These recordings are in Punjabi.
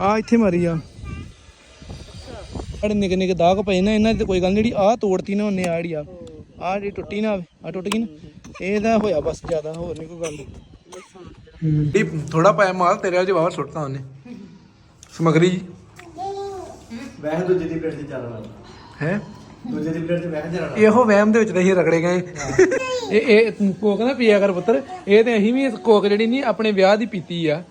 ਆ ਇੱਥੇ ਮਾਰੀ ਆ। ਅੜੇ ਨਿੱਕੇ ਨਿੱਕੇ ਦਾਗ ਪਏ ਨਾ ਇਹਨਾਂ ਦੀ ਤਾਂ ਕੋਈ ਗੱਲ ਨਹੀਂ ਜਿਹੜੀ ਆ ਤੋੜਤੀ ਨਾ ਉਹਨੇ ਆ ਜਿਹੜੀ ਆ ਆ ਜਿਹੜੀ ਟੁੱਟੀ ਨਾ ਆ ਟੁੱਟ ਗਈ ਨਾ ਇਹਦਾ ਹੋਇਆ ਬਸ ਜ਼ਿਆਦਾ ਹੋਰ ਨਹੀਂ ਕੋਈ ਗੱਲ। ਇਹ ਥੋੜਾ ਪਾਇਆ ਮਾਲ ਤੇਰੇ ਵਾਲ ਜਵਾਬ ਸੁੱਟਤਾ ਉਹਨੇ। ਸਮਗਰੀ ਵੈਸੇ ਦੂਜੇ ਦੀ ਪਲੇਟ 'ਚ ਚੱਲਣ ਵਾਲਾ ਹੈ? ਦੂਜੇ ਦੀ ਪਲੇਟ 'ਚ ਵੈਸੇ ਚੱਲਣ ਵਾਲਾ ਇਹੋ ਵਹਿਮ ਦੇ ਵਿੱਚ ਤਾਂ ਅਸੀਂ ਰਗੜੇ ਗਏ। ਇਹ ਇਹ ਤੂੰ ਕੋਕ ਨਾ ਪੀਆ ਕਰ ਪੁੱਤਰ ਇਹ ਤੇ ਅਸੀਂ ਵੀ ਇਸ ਕੋਕ ਜਿਹੜੀ ਨਹੀਂ ਆਪਣੇ ਵਿਆਹ ਦੀ ਪੀਤੀ ਆ।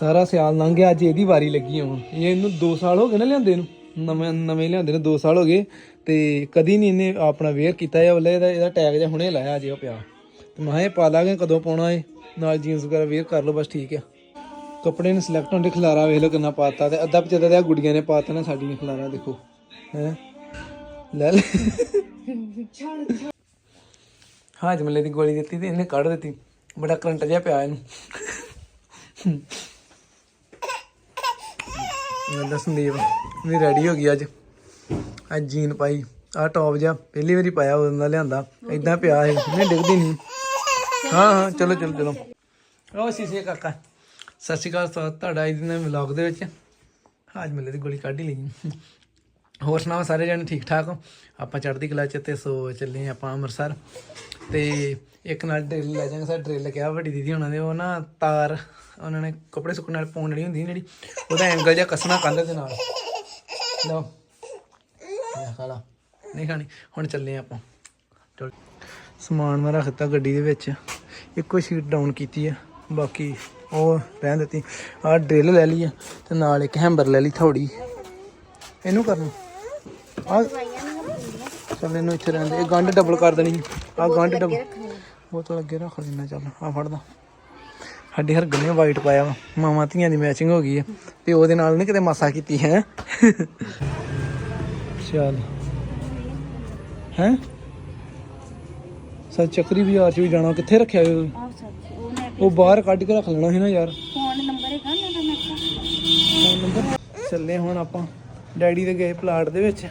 ਸਾਰਾ ਸਿਆਲ ਲੰਘ ਗਿਆ, ਅੱਜ ਇਹਦੀ ਵਾਰੀ ਲੱਗੀ ਹੁਣ। ਇਹ ਇਹਨੂੰ 2 ਸਾਲ ਹੋ ਗਏ ਨਾ ਲਿਆਂਦੇ ਨੂੰ। ਨਵੇਂ ਨਵੇਂ ਲਿਆਂਦੇ ਨੇ 2 ਸਾਲ ਹੋ ਗਏ। ਤੇ ਕਦੀ ਨਹੀਂ ਇਹਨੇ ਆਪਣਾ ਵੇਅਰ ਕੀਤਾ ਇਹ ਵੱਲੇ, ਇਹਦਾ ਇਹਦਾ ਟੈਗ ਜਿਹਾ ਹੁਣੇ ਲਾਇਆ ਜੇ ਉਹ ਪਿਆ। ਤੇ ਮੈਂ ਕਿਹਾ ਇਹ ਪਾ ਲਾਂਗੇ, ਕਦੋਂ ਪਾਉਣਾ ਏ ਨਾਲ ਜੀਨਸ ਵਗੈਰਾ ਵੇਅਰ ਕਰ ਲਓ, ਬਸ ਠੀਕ ਆ। ਕੱਪੜੇ ਨੇ ਸਿਲੈਕਟ ਹੁੰਦੇ ਖਲਾਰਾ ਵੇਖ ਲਓ ਕਿੰਨਾ ਪਾਤਾ ਤੇ ਅੱਧਾ ਪਚਦਾ ਤੇ ਆਹ ਗੁੜੀਆਂ ਨੇ ਪਾਤਾ ਨਾ ਸਾਡੀ ਨੇ ਖਲਾਰਾ, ਦੇਖੋ। ਹੈ? ਲੈ ਲੈ। ਹਾਂ, ਜਮਲੇ ਦੀ ਗੋਲੀ ਦਿੱਤੀ ਤੇ ਇਹਨੇ ਕੱਢ ਦਿੱਤੀ। ਬੜਾ ਕਰੰਟ ਜਿਹਾ ਪਿਆ ਇਹਨੂੰ। ਮੈਂ ਸੰਦੀਪ ਵੀ ਰੈਡੀ ਹੋ ਗਈ ਅੱਜ। ਅੱਜ ਜੀਨ ਪਾਈ। ਆ ਟੌਪ ਜਿਹਾ, ਪਹਿਲੀ ਵਾਰੀ ਪਾਇਆ ਉਹਨਾਂ ਦਾ ਲਿਆਂਦਾ। ਇਦਾਂ ਪਿਆ ਇਹ, ਨਹੀਂ ਡਿੱਗਦੀ ਨਹੀਂ। ਹਾਂ ਹਾਂ, ਚਲੋ ਚਲੋ ਚਲੋ। ਉਹ ਸੀਸੇ ਕਾਕਾ। ਸਤਿ ਸ਼੍ਰੀ ਅਕਾਲ ਤੁਹਾਡਾ ਅੱਜ ਦੇ ਵਲੌਗ ਦੇ ਵਿੱਚ। ਅੱਜ ਮੇਲੇ ਦੀ ਗੋਲੀ ਕੱਢ ਹੀ ਲਈ। ਹੋਰ ਸੁਣਾਓ, ਸਾਰੇ ਜਣੇ ਠੀਕ ਠਾਕ ਹੋ? ਆਪਾਂ ਚੜ੍ਹਦੀ ਕਲਾ ਚ ਤੇ ਸੋ ਚੱਲੇ ਆਪਾਂ ਅੰਮ੍ਰਿਤਸਰ। ਤੇ ਇੱਕ ਨਾਲ ਡਰਿਲ ਲੈ ਜਾਵਾਂਗੇ ਸਰ, ਡਰਿਲ ਕਿਹਾ ਵੱਡੀ ਦੀਦੀ ਉਹਨਾਂ ਦੇ, ਉਹ ਨਾ ਤਾਰ, ਉਹਨਾਂ ਨੇ ਕੱਪੜੇ ਸੁੱਕਣ ਨਾਲ ਪਾਉਣ ਵਾਲੀ ਹੁੰਦੀ ਨਾ ਜਿਹੜੀ, ਉਹਦਾ ਐਂਗਲ ਜਿਹਾ ਕੱਸਣਾ ਕੰਧ ਦੇ ਨਾਲ। ਲਓ। ਇਹ ਖਾ ਨਹੀਂ ਖਾਣੀ, ਹੁਣ ਚੱਲੇ ਆਪਾਂ। ਸਮਾਨ ਮੈਂ ਰੱਖਤਾ ਗੱਡੀ ਦੇ ਵਿੱਚ। ਇੱਕੋ ਸ਼ੀਟ ਡਾਊਨ ਕੀਤੀ ਆ, ਬਾਕੀ ਉਹ ਰਹਿਣ ਦਿੱਤੀ। ਆਹ ਡਰਿਲ ਲੈ ਲਈ ਆ, ਤੇ ਨਾਲ ਇੱਕ ਹੈਂਬਰ ਲੈ ਲਈ ਥੋੜੀ ਇਹਨੂੰ ਕਰਨਾ ਆ ਚੱਲ ਇਹਨੂੰ ਇੱਥੇ ਰਹਿਣ ਦੇ। ਇਹ ਗੰਢ ਡਬਲ ਕਰ ਦੇਣੀ ਆ ਗੰਢ ਡਬਲ ਬੋਤਲ ਅੱਗੇ ਰੱਖ ਲੈਣਾ ਚੱਲ ਆ ਫੜਦਾ ਸਾਡੇ ਹਰ ਗੰਨੇ ਵਾਈਟ ਪਾਇਆ ਵਾ। ਮਾਮਾ ਧੀਆਂ ਦੀ ਮੈਚਿੰਗ ਹੋ ਗਈ ਆ। ਤੇ ਉਹਦੇ ਨਾਲ ਨਹੀਂ ਕਿਤੇ ਮਾਸਾ ਕੀਤੀ ਹੈ? ਚੱਲ। ਹੈ? ਸੱਚ ਚੱਕਰੀ ਬਾਜ਼ਾਰ ਚ ਵੀ ਜਾਣਾ। ਕਿੱਥੇ ਰੱਖਿਆ ਉਹ? ਬਾਹਰ ਕੱਢ ਕੇ ਰੱਖ ਲੈਣਾ ਸੀ ਨਾ ਯਾਰ। ਫੋਨ ਨੰਬਰ ਹੈਗਾ ਨਾ ਦਾ ਮੇਰੇ ਕੋਲ ਫੋਨ ਨੰਬਰ? ਚੱਲੇ ਹੁਣ ਆਪਾਂ। ਡੈਡੀ ਦੇ ਗਏ ਪਲਾਟ ਦੇ ਵਿੱਚ।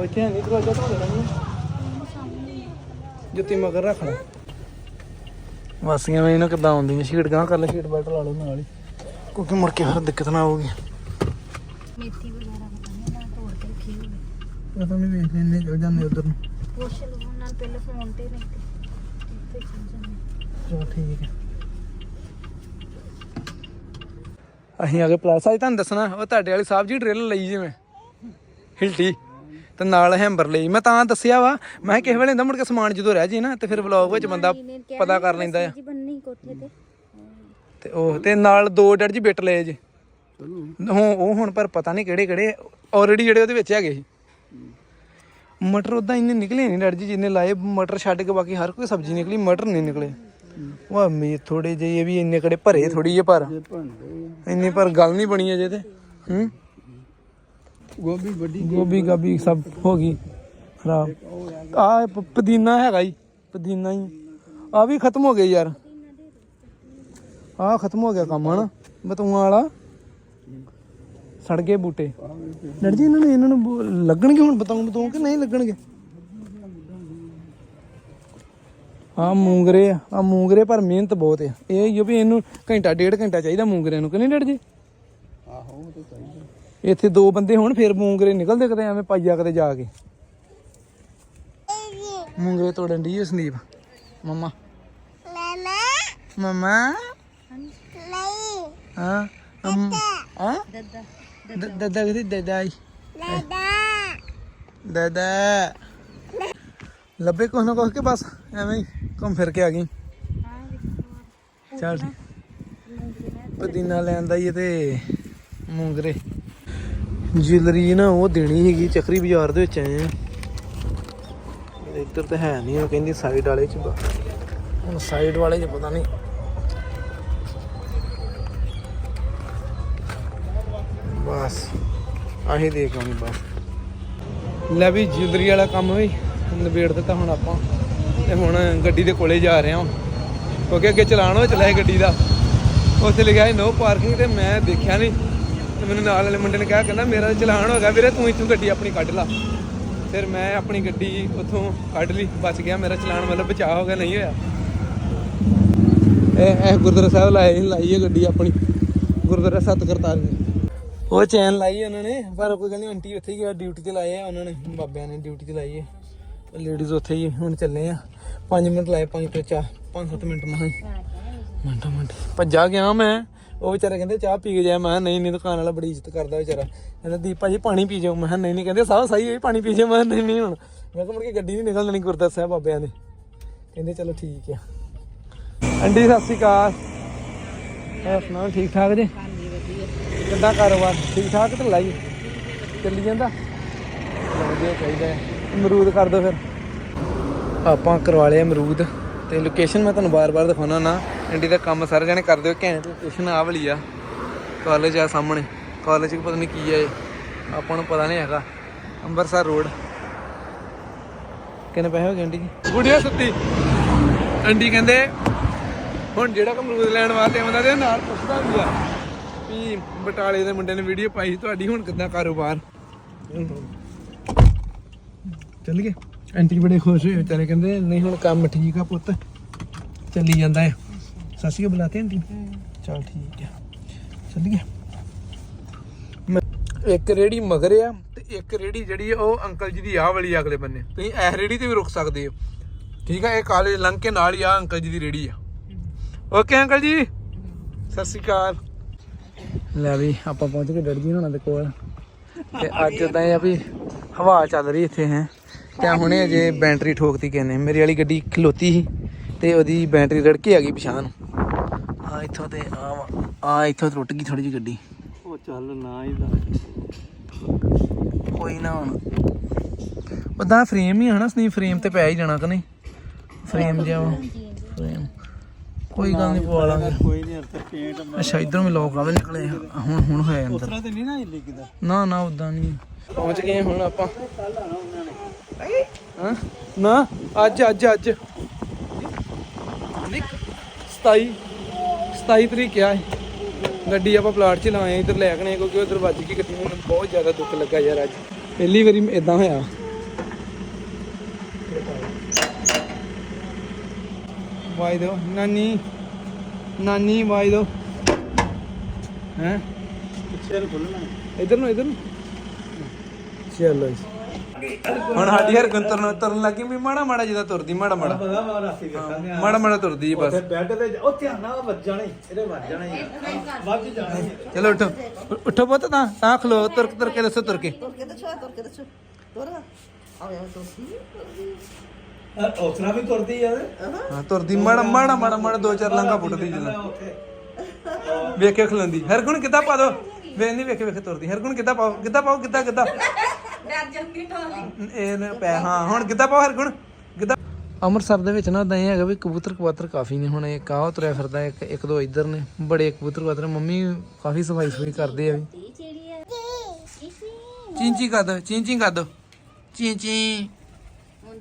ਉੱਥੇ ਨਹੀਂ ਦਰਵਾਜ਼ਾ ਧੋ ਦੇਣਾ ਨਹੀਂ ਜੁੱਤੀ ਮਗਰ ਰੱਖ ਲੈ। ਵਾਸੀਆਂ ਵਿੱਚ ਇਹਨਾਂ ਕਿੱਦਾਂ ਆਉਂਦੀਆਂ? ਸ਼ੀਟ ਗਾਂ ਕਰ ਲੈ ਸ਼ੀਟ ਬੈਲਟ ਲਾ ਲਓ ਨਾਲ ਹੀ। ਕਿਉਂਕਿ ਮੁੜ ਕੇ ਫਿਰ ਦਿੱਕਤ ਨਾ ਆਊਗੀ। ਮੇਥੀ ਵਗੈਰਾ ਪਤਾ ਨਹੀਂ ਨਾ ਤੋੜ ਕੇ ਰੱਖੀ ਹੋਈ। ਪਤਾ ਨਹੀਂ ਵੇਖ ਲੈਣੇ ਚੱਲ ਜਾਂਦੇ ਉਧਰ ਨੂੰ। ਪੁੱਛ ਲਓ ਉਹਨਾਂ ਨਾਲ ਪਹਿਲੇ ਫੋਨ ਤੇ ਨਹੀਂ ਤੇ ਇੱਥੇ ਚੱਲ ਜਾਂਦੇ? ਚਲੋ ਠੀਕ ਹੈ। ਅਸੀਂ ਆ ਗਏ ਪਲਾਸ ਅੱਜ ਤੁਹਾਨੂੰ ਦੱਸਣਾ ਉਹ ਤੁਹਾਡੇ ਵਾਲੀ ਸਾਹਿਬ ਜੀ ਡਰਿਲ ਲਈ ਜਿਵੇਂ। ਹਿਲਟੀ। ਤੇ ਨਾਲ ਹੈਂਬਰ ਲਈ। ਮੈਂ ਤਾਂ ਦੱਸਿਆ ਵਾ ਮੈਂ ਕਿਹਾ ਕਿਸੇ ਵੇਲੇ ਹੁੰਦਾ ਮੁੜ ਕੇ ਸਮਾਨ ਜਦੋਂ ਰਹਿ ਜੇ ਨਾ ਤੇ ਫਿਰ ਵਲੌਗ ਵਿੱਚ ਬੰਦਾ ਪਤਾ ਕਰ ਲੈਂਦਾ ਆ। ਜੀ ਬੰਨੀ ਕੋਠੇ ਤੇ। ਤੇ ਉਹ ਤੇ ਨਾਲ ਦੋ ਡੜ ਜੀ ਬਿੱਟ ਲਏ ਜੇ। ਹੁਣ ਉਹ ਹੁਣ ਪਰ ਪਤਾ ਨਹੀਂ ਕਿਹੜੇ ਕਿਹੜੇ ਆਲਰੇਡੀ ਜਿਹੜੇ ਉਹਦੇ ਵਿੱਚ ਹੈਗੇ ਸੀ। ਮਟਰ ਉਦਾਂ ਇੰਨੇ ਨਿਕਲੇ ਨਹੀਂ ਡੜ ਜੀ ਜਿੰਨੇ ਲਾਏ ਮਟਰ ਛੱਡ ਕੇ ਬਾਕੀ ਹਰ ਕੋਈ ਸਬਜ਼ੀ ਨਿਕਲੀ ਮਟਰ ਨਹੀਂ ਨਿਕਲੇ। ਵਾਹ ਮੇ ਥੋੜੇ ਜਿਹੇ ਇਹ ਵੀ ਇੰਨੇ ਕੜੇ ਭਰੇ ਥੋੜੀ ਜਿਹੇ ਪਰ। ਇੰਨੀ ਪਰ ਗੱਲ ਨਹੀਂ ਬਣੀ ਅਜੇ ਤੇ। ਹੂੰ? ਗੋਭੀ ਵੱਡੀ ਗੋਭੀ ਗਾਭੀ ਸਭ ਹੋ ਗਈ ਖਰਾਬ। ਆ ਪੁਦੀਨਾ ਹੈਗਾ ਹੀ ਪੁਦੀਨਾ ਹੀ। ਆ ਵੀ ਖਤਮ ਹੋ ਗਏ ਯਾਰ। ਆ ਖਤਮ ਹੋ ਗਿਆ ਕੰਮ ਹਨਾ? ਬਤੂਆਂ ਵਾਲਾ। ਸੜ ਗਏ ਬੂਟੇ। ਲੜ ਜੀ ਇਹਨਾਂ ਨੂੰ ਇਹਨਾਂ ਨੂੰ ਬੂ- ਲੱਗਣਗੇ ਹੁਣ ਬਤਾਉਂ ਬਤਾਉਂ ਕਿ ਨਹੀਂ ਲੱਗਣਗੇ? ਆ ਮੂੰਗਰੇ ਆ ਮੂੰਗਰੇ ਪਰ ਮਿਹਨਤ ਬਹੁਤ ਆ। ਇਹ ਹੀ ਆ ਵੀ ਇਹਨੂੰ ਘੰਟਾ ਡੇਢ ਘੰਟਾ ਚਾਹੀਦਾ ਮੂੰਗਰੇ ਨੂੰ ਕਿ ਨਹੀਂ ਡੜ ਜੀ? ਆਹੋ ਉਹ ਤਾਂ ਚਾਹੀਦਾ। ਇੱਥੇ ਦੋ ਬੰਦੇ ਹੋਣ ਫਿਰ ਮੂੰਗਰੇ ਨਿਕਲਦੇ ਕਿਤੇ ਐਵੇਂ ਪਾਈਆ ਕਿਤੇ ਜਾ ਕੇ। ਮੂੰਗਰੇ ਤੋੜਨ ਦੀ ਸੰਦੀਪ। ਮਮਾ। ਮਮਾ। ਹਾਂ ਅਮ ਹਾਂ? ਦੱਦਾ ਦ- ਦਾਦਾ। ਕਿਤੇ ਦਾਦਾ ਆਈ। ਦਾਦਾ। ਲੱਭੇ ਕੁਛ ਨਾ ਕੁਛ ਕੇ ਬਸ ਐਵੇਂ ਹੀ ਘੁੰਮ ਫਿਰ ਕੇ ਆ ਗਈ। ਚੱਲ ਠੀਕ ਪੁਦੀਨਾ ਲੈਂਦਾ ਹੀ ਤੇ ਮੂੰਗਰੇ। ਜਿਲਰੀ ਨਾ ਉਹ ਦੇਣੀ ਹੈਗੀ ਚੱਕਰੀ ਬਾਜ਼ਾਰ ਦੇ ਵਿੱਚ ਆਏ ਆ। ਇੱਧਰ ਤਾਂ ਹੈ ਨਹੀਂ, ਉਹ ਕਹਿੰਦੀ ਸਾਈਡ ਵਾਲੇ ਚ ਹੁਣ ਸਾਈਡ ਵਾਲੇ ਚ ਪਤਾ ਨਹੀਂ। ਬਸ, ਆਹੀ ਦੇਖ ਆਉਣੀ ਬਸ। ਲੈ ਵੀ ਜਿਲਰੀ ਵਾਲਾ ਕੰਮ ਵੀ, ਨਿਬੇੜ ਦਿੱਤਾ ਹੁਣ ਆਪਾਂ। ਤੇ ਹੁਣ ਗੱਡੀ ਦੇ ਕੋਲੇ ਜਾ ਰਹੇ ਹਾਂ। ਕਿਉਂਕਿ ਅੱਗੇ ਚਲਾਨ ਹੋ ਚਲਾਏ ਗੱਡੀ ਦਾ। ਉੱਥੇ ਲਿਖਿਆ ਸੀ ਨੋ ਪਾਰਕਿੰਗ ਤੇ ਮੈਂ ਦੇਖਿਆ ਨਹੀਂ ਮੈਨੂੰ ਨਾਲ ਵਾਲੇ ਮੁੰਡੇ ਨੇ ਕਿਹਾ, ਕਹਿੰਦਾ ਮੇਰਾ ਚਲਾਨ ਹੋ ਗਿਆ ਵੀਰੇ, ਤੂੰ ਇੱਥੋਂ ਗੱਡੀ ਆਪਣੀ ਕੱਢ ਲਾ। ਫਿਰ ਮੈਂ ਆਪਣੀ ਗੱਡੀ ਉੱਥੋਂ ਕੱਢ ਲਈ, ਬਚ ਗਿਆ ਮੇਰਾ ਚਲਾਨ, ਮਤਲਬ ਬਚਾਅ ਹੋ ਗਿਆ, ਨਹੀਂ ਹੋਇਆ। ਇਹ ਇਹ ਗੁਰਦੁਆਰਾ ਸਾਹਿਬ ਲਾਏ, ਲਾਈ ਹੈ ਗੱਡੀ ਆਪਣੀ। ਗੁਰਦੁਆਰਾ ਸਤ ਕਰਤਾਰ ਉਹ ਚੈਨ ਲਾਈ ਉਹਨਾਂ ਨੇ, ਪਰ ਕੋਈ ਗੱਲ ਨਹੀਂ, ਆਂਟੀ ਉੱਥੇ ਹੀ ਡਿਊਟੀ ਤੇ ਲਾਏ ਆ ਉਹਨਾਂ ਨੇ, ਬਾਬਿਆਂ ਨੇ ਡਿਊਟੀ ਤੇ ਲਾਈ ਹੈ। ਲੇਡੀਜ਼ ਉੱਥੇ ਹੀ, ਹੁਣ ਚੱਲੇ ਆ। 5 ਮਿੰਟ ਲਾਏ 5 ਤੇ ਚਾਹ 5-7 ਮਿੰਟ ਮਹਾਂ ਮਿੰਟ ਮਿੰਟ ਭੱਜਾ ਗਿਆ ਮੈਂ। ਉਹ ਵਿਚਾਰੇ ਕਹਿੰਦੇ ਚਾਹ ਪੀ ਕੇ ਜਾਏ ਮੈਂ ਕਿਹਾ ਨਹੀਂ ਨਹੀਂ ਦੁਕਾਨ ਵਾਲਾ ਬੜੀ ਇੱਜ਼ਤ ਕਰਦਾ ਵਿਚਾਰਾ। ਕਹਿੰਦਾ ਦੀਪ ਭਾਜੀ ਪਾਣੀ ਪੀ ਜਾਓ। ਮੈਂ ਕਿਹਾ ਨਹੀਂ ਨਹੀਂ ਕਹਿੰਦੇ ਸਾਹ ਸਹੀ ਹੈ ਪਾਣੀ ਪੀ ਜਾਓ। ਮੈਂ ਕਿਹਾ ਨਹੀਂ ਨਹੀਂ ਹੁਣ। ਮੈਂ ਕਿਹਾ ਮੁੜ ਕੇ ਗੱਡੀ ਨਹੀਂ ਨਿਕਲ ਦੇਣੀ ਗੁਰਦਾਸ ਸਾਹਿਬ ਬਾਬਿਆਂ ਨੇ ਕਹਿੰਦੇ ਚਲੋ ਠੀਕ ਆ। ਅੰਡੀ ਸਤਿ ਸ਼੍ਰੀ ਅਕਾਲ। ਹੋਰ ਸੁਣਾਓ ਠੀਕ ਠਾਕ ਜੀ? ਕਿੱਦਾਂ ਕਾਰੋਬਾਰ? ਠੀਕ ਠਾਕ ਤੇ ਲਾਈ? ਚੱਲੀ ਜਾਂਦਾ? ਵਧੀਆ ਚਾਹੀਦਾ। ਅਮਰੂਦ ਕਰ ਦਿਓ ਫਿਰ। ਆਪਾਂ ਕਰਵਾ ਲਿਆ ਅਮਰੂਦ। ਤੇ ਲੋਕੇਸ਼ਨ ਮੈਂ ਤੁਹਾਨੂੰ ਬਾਰ-ਬਾਰ ਦਿਖਾਉਣਾ ਨਾ। ਇੰਡੀ ਦਾ ਕੰਮ ਸਾਰੇ ਜਣੇ ਕਰ ਦਿਓ ਘੈਂਟ ਲੋਕੇਸ਼ਨ ਆ ਵਾਲੀ ਆ। ਕਾਲਜ ਆ ਸਾਹਮਣੇ। ਕਾਲਜ ਪਤਾ ਨਹੀਂ ਕੀ ਆ ਇਹ। ਆਪਾਂ ਨੂੰ ਪਤਾ ਨਹੀਂ ਹੈਗਾ। ਅੰਮ੍ਰਿਤਸਰ ਰੋਡ। ਕਿੰਨੇ ਪੈਸੇ ਹੋ ਗਏ ਆਂਟੀ ਗੁੜੀਆ ਸੁੱਤੀ। ਆਂਟੀ ਕਹਿੰਦੇ ਹੁਣ ਜਿਹੜਾ ਕੋ ਅਮਰੂਦ ਲੈਣ ਵਾਸਤੇ ਆਉਂਦਾ ਤੇ ਨਾਲ ਪੁੱਛਦਾ ਵੀ ਆ। ਵੀ ਬਟਾਲੇ ਦੇ ਮੁੰਡੇ ਨੇ ਵੀਡੀਓ ਪਾਈ ਸੀ ਤੁਹਾਡੀ ਹੁਣ ਕਿੱਦਾਂ ਕਾਰੋਬਾਰ? ਚੱਲ ਗਏ। ਆਂਟੀ ਬੜੇ ਖੁਸ਼ ਹੋਏ ਵਿਚਾਰੇ, ਕਹਿੰਦੇ ਨਹੀਂ ਹੁਣ ਕੰਮ ਠੀਕ ਆ ਪੁੱਤ, ਚੱਲੀ ਜਾਂਦਾ ਹੈ ਸੱਸੀ ਬੁਲਾਤੇ ਆਂਟੀ? ਚਲ ਠੀਕ ਆ। ਚੱਲ ਗਏ ਇੱਕ ਰੇੜੀ ਮਗਰ ਆ ਤੇ ਇੱਕ ਰੇੜੀ ਜਿਹੜੀ ਆ ਉਹ ਅੰਕਲ ਜੀ ਦੀ ਆਹ ਵਾਲੀ ਆ ਅਗਲੇ ਬੰਨੇ। ਤੁਸੀਂ ਇਹ ਰੇੜੀ ਤੇ ਵੀ ਰੁਕ ਸਕਦੇ ਹੋ। ਠੀਕ ਆ, ਇਹ ਕਾਲਜ ਲੰਘ ਕੇ ਨਾਲ ਹੀ ਆ ਅੰਕਲ ਜੀ ਦੀ ਰੇੜੀ ਆ। ਓਕੇ ਅੰਕਲ ਜੀ? ਸਤਿ ਸ਼੍ਰੀ ਅਕਾਲ। ਲੈ ਵੀ, ਆਪਾਂ ਪਹੁੰਚ ਗਏ ਡੈਡੀ ਜੀ ਹੁਣਾਂ ਦੇ ਕੋਲ। ਤੇ ਅੱਜ ਤਾਂ ਇਹ ਆ ਵੀ ਹਵਾ ਚੱਲ ਰਹੀ ਇੱਥੇ, ਹੈ। ਤੇ ਹੁਣੇ ਅਜੇ ਬੈਟਰੀ ਠੋਕਤੀ ਕਿਨੇ ਮੇਰੀ ਵਾਲੀ ਗੱਡੀ ਖਲੋਤੀ ਸੀ ਤੇ ਉਹਦੀ ਬੈਟਰੀ ਰੜਕੀ ਆ ਗਈ ਪਿਛਾਂ ਨੂੰ। ਆ ਇੱਥੋਂ ਤੇ ਆ ਆ ਇੱਥੋਂ ਟੁੱਟ ਗਈ ਥੋੜੀ ਜਿਹੀ ਗੱਡੀ। ਉਹ ਚੱਲ ਨਾ ਹੀ ਦਾ ਕੋਈ ਨਾ ਹੁਣ। ਉਦਾਂ ਫਰੇਮ ਹੀ ਹਨਾ ਸਨੀ ਫਰੇਮ ਤੇ ਪੈ ਹੀ ਜਾਣਾ ਕਿ ਨਹੀਂ? ਫਰੇਮ ਜਿਹਾ ਫਰੇਮ ਕੋਈ ਗੱਲ ਨਹੀਂ ਪਵਾ ਲਾਂਗੇ। ਕੋਈ ਨਹੀਂ ਅੰਦਰ ਪੇਂਟ ਅੱਛਾ ਇਧਰੋਂ ਵੀ ਲੋਕ ਆਵੇ ਨਿਕਲੇ। ਹੁਣ ਹੁਣ ਹੋਇਆ ਅੰਦਰ। ਉਤਰਾ ਤੇ ਨਹੀਂ ਨਾ ਹਿੱਲੀ ਕਿਦਾ ਨਾ ਨਾ ਉਦਾਂ ਨਹੀਂ। ਪਹੁੰਚ ਗਏ ਹੁਣ ਆਪਾਂ। ਹਾਂ? ਨਾ ਅੱਜ ਅੱਜ ਅੱਜ। ਨਿਕ 27 27 ਤਰੀਕ ਆ ਗੱਡੀ ਆਪਾਂ ਪਲਾਟ 'ਚ ਲਾਏ ਇਧਰ ਲੈ ਆਣੇ ਕਿਉਂਕਿ ਉਧਰ ਵੱਜ ਗਈ ਗੱਡੀ ਮੈਨੂੰ ਬਹੁਤ ਜ਼ਿਆਦਾ ਦੁੱਖ ਲੱਗਾ ਯਾਰ ਅੱਜ। ਪਹਿਲੀ ਵਾਰੀ ਇਦਾਂ ਹੋਇਆ। ਵਾਈ ਦੋ ਨਾਨੀ ਨਾਨੀ ਵਾਈ ਦੋ ਹੈ? ਪਿੱਛੇ ਨੂੰ ਖੁੱਲਣਾ ਇਧਰ ਨੂੰ ਇਧਰ ਨੂੰ। ਚਲੋ ਜੀ। ਹੁਣ ਸਾਡੀ ਹਰ ਗੁੰਤਰ ਨੂੰ ਤੁਰਨ ਲੱਗੀ ਵੀ ਮਾੜਾ ਮਾੜਾ ਜਿਹਾ ਤੁਰਦੀ ਮਾੜਾ ਮਾੜਾ। ਪਤਾ ਵੇਖਾਂਗੇ ਮਾੜਾ ਮਾੜਾ ਤੁਰਦੀ ਜੀ ਬਸ। ਉੱਥੇ ਬੈੱਡ ਤੇ ਜਾ- ਉਹ ਧਿਆਨ ਨਾਲ ਵੱਜ ਜਾਣਾ ਈ, ਇਹਦੇ ਵੱਜ ਜਾਣਾ ਹੀ ਵੱਜ ਜਾਣਾ ਈ। ਚਲੋ ਉਠੋ। ਉਠੋ ਪੁੱਤ ਤਾਂ ਤਾਂ ਖਲੋ ਤੁਰ ਤੁਰ ਕੇ ਦੱਸੋ ਤੁਰ ਕੇ। ਤੁਰ ਕੇ ਦੱਸੋ ਤੁਰ ਕੇ ਦੱਸੋ। ਤੁਰ ਆਵੇ ਆਵੇ ਤੁਰਦੀ ਉਤਰਾ ਵੀ ਤੁਰਦੀ ਯਾਰ ਹਾਂ। ਤੁਰਦੀ ਮਾੜਾ ਮਾੜਾ ਮਾੜਾ ਮਾੜਾ ਦੋ ਚਾਰ ਲੰਗਾ ਪੁੱਟਦੀ ਜਦੋਂ। ਵੇਖੇ ਖਲੋਂਦੀ। ਹਰ ਗੁਣ ਕਿੱਦਾਂ ਪਾ ਦੋ? ਵੇ ਨਹੀਂ ਵੇਖੇ ਵੇਖੇ ਤੁਰਦੀ। ਹਰ ਗੁਣ ਕਿੱਦਾਂ ਪਾਓ? ਕਿੱਦਾਂ ਪਾਓ? ਕਿੱਦਾਂ ਕਿੱਦਾਂ? ਇਹ ਨਾ ਪੈ ਹਾਂ ਹੁਣ ਕਿੱਦਾਂ ਪਾਓ ਹਰ ਗੁਣ ਕਿੱਦਾਂ ਅੰਮ੍ਰਿਤਸਰ ਦੇ ਵਿੱਚ ਨਾ ਉਦਾਂ ਇਹ ਹੈਗਾ ਵੀ ਕਬੂਤਰ ਕਬੂਤਰ ਕਾਫੀ ਨੇ ਹੁਣ। ਇੱਕ ਆਹ ਤੁਰਿਆ ਫਿਰਦਾ ਇੱਕ ਇੱਕ ਦੋ ਇੱਧਰ ਨੇ। ਬੜੇ ਕਬੂਤਰ ਕਬੂਤਰ ਮੰਮੀ ਕਾਫੀ ਸਫ਼ਾਈ ਸਫ਼ਾਈ ਕਰਦੇ ਆ ਵੀ। ਚੀਂ ਕਰ ਦੋ ਚੀਂ ਚੀਂ ਕਰ ਦੋ। ਚੀਂ